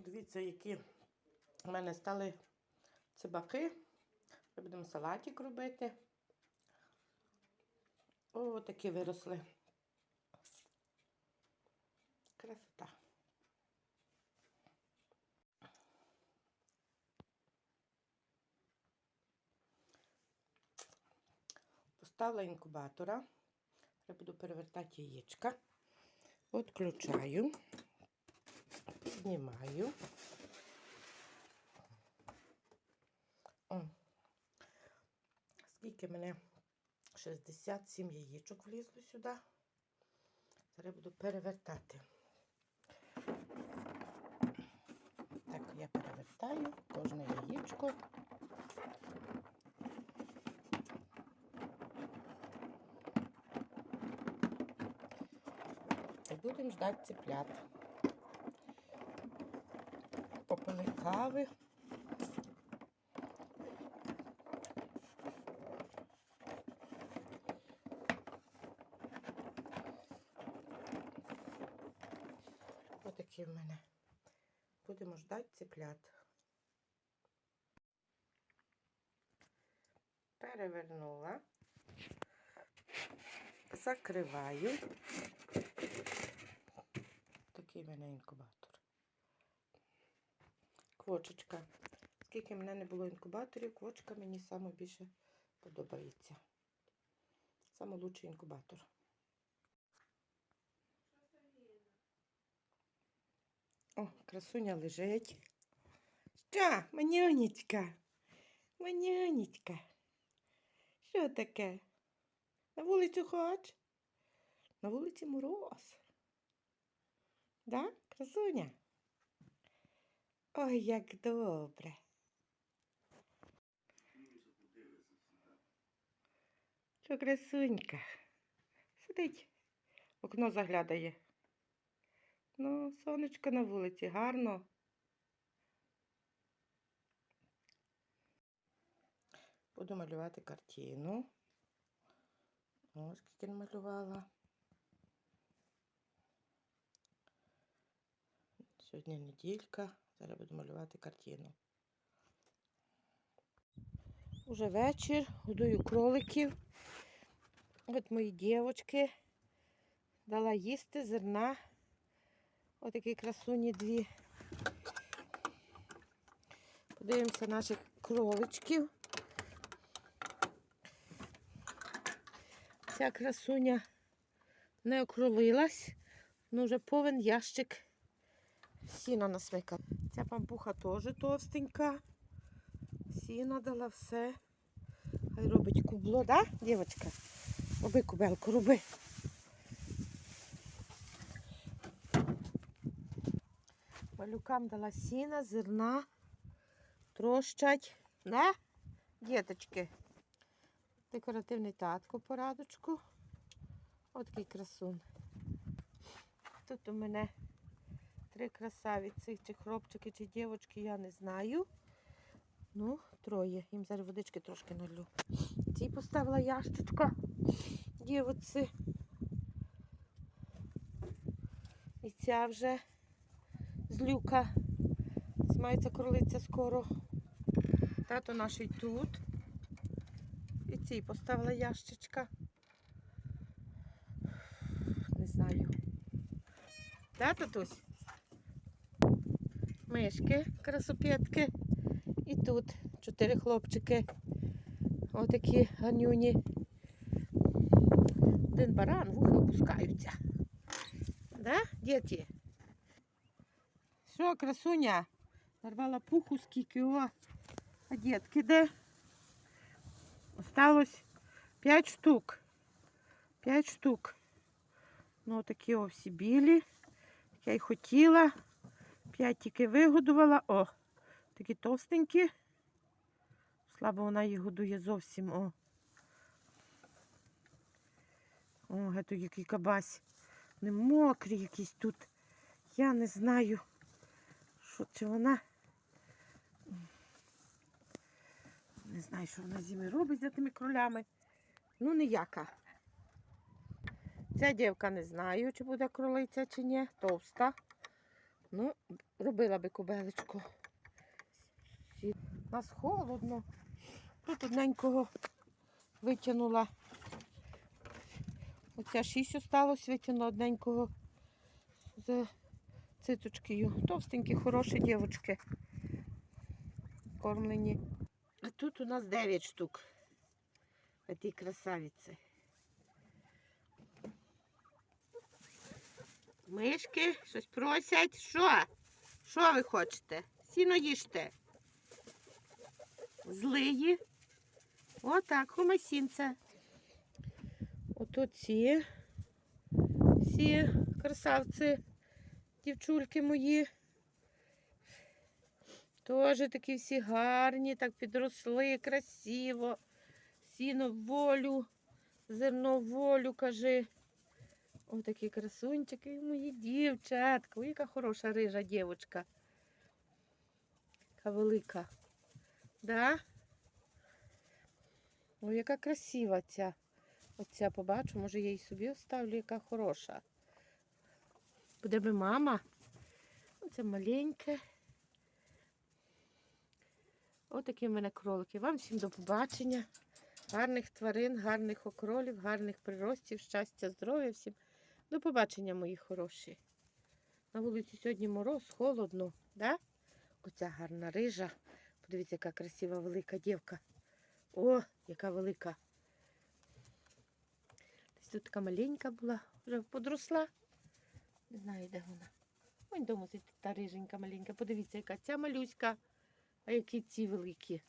Подивіться, які в мене стали цибаки. Ми будемо салатик робити. О, такі виросли. Красота. Поставила інкубатора. Я буду перевертати яєчка. Отключаю. Знімаю. О. Скільки мене 67 яєчок влізло сюди. Зараз буду перевертати. Так, я перевертаю кожне яєчко. І будемо ждати цеплят. Попили кави. Отакі в мене. Будемо ждати цеплят. Перевернула. Закриваю. Такий мене інкубатор. Квочечка. Скільки в мене не було інкубаторів, квочка мені саме більше подобається. Саме лучший інкубатор. О, красуня лежить. Що, манюнечка? Манюнечка. Що таке? На вулицю хоч? На вулиці мороз. Да, красуня? Ой, як добре. Що красунька? Сидить, окно заглядає. Ну, сонечко на вулиці, гарно. Буду малювати картину. Ось скільки намалювала. Сьогодні неділька. Зараз буду малювати картину. Уже вечір, годую кроликів. От мої дівочки. Дала їсти зерна. Отакі красуні дві. Подивимося наших кроличків. Ця красуня не окровилась, ну вже повен ящик сіна насмика. Ця пампуха теж товстенька. Сіна дала все. Хай робить кубло, да, дівчинка? Роби кубелку, роби. Малюкам дала сіна, зерна, трощать. Не? Діточки. Декоративний татко порадочку. От такий красун. Тут у мене три красавиці, чи хлопчики, чи дівчатки, я не знаю. Ну, троє. Їм зараз водички трошки налю. Ці поставила ящичка дівоці. І ця вже злюка. Мається кролиця скоро. Тато наш і тут. І цій поставила ящичка. Не знаю. Да, татусь? Мишки, красопетки. І тут чотири хлопчики. Отакі ганюні. Один баран, вуха опускаються. Да, діти? Що, красуня? Нарвала пуху скільки, о. А дітки де? Осталось 5 штук. 5 штук. Ну, такі о всі білі. Я й хотіла. 5 тільки вигодувала. О, такі товстенькі. Слабо вона їх годує зовсім. О. О, гето який кабась. Не мокрі якісь тут. Я не знаю, що чи вона. Не знаю, що вона зими робить за тими кролями. Ну, ніяка. Ця дівка не знаю, чи буде кролиця, чи ні. Товста. Ну, робила би кобелечку. Сі- Нас холодно. Тут одненького витягнула. Оця шість осталось, витягнула одненького з циточкою. Товстенькі, хороші дівчатки. Кормлені. А тут у нас 9 штук. Ті красавиці. Мишки щось просять. Що? Що ви хочете? Сіно їжте. Злиї. Отак, хомасінця. Ото ці всі красавці, дівчульки мої. Теж такі всі гарні, так підросли, красиво. Сіно волю, зерно волю, кажи. Ось такі красунчики, мої дівчатка. Ой, яка хороша рижа дівчинка. Яка велика. Да? Ой, яка красива ця. Оця побачу, може я її собі оставлю, яка хороша. Буде би мама. Оце маленьке. Отакі в мене кролики. Вам всім до побачення. Гарних тварин, гарних окролів, гарних приростів, щастя, здоров'я всім. До побачення, мої хороші. На вулиці сьогодні мороз, холодно, да? Оця гарна рижа. Подивіться, яка красива велика дівка. О, яка велика. Десь тут така маленька була, вже подросла. Не знаю, де вона. Ось дома сидить та риженька маленька. Подивіться, яка ця малюська, а які ці великі.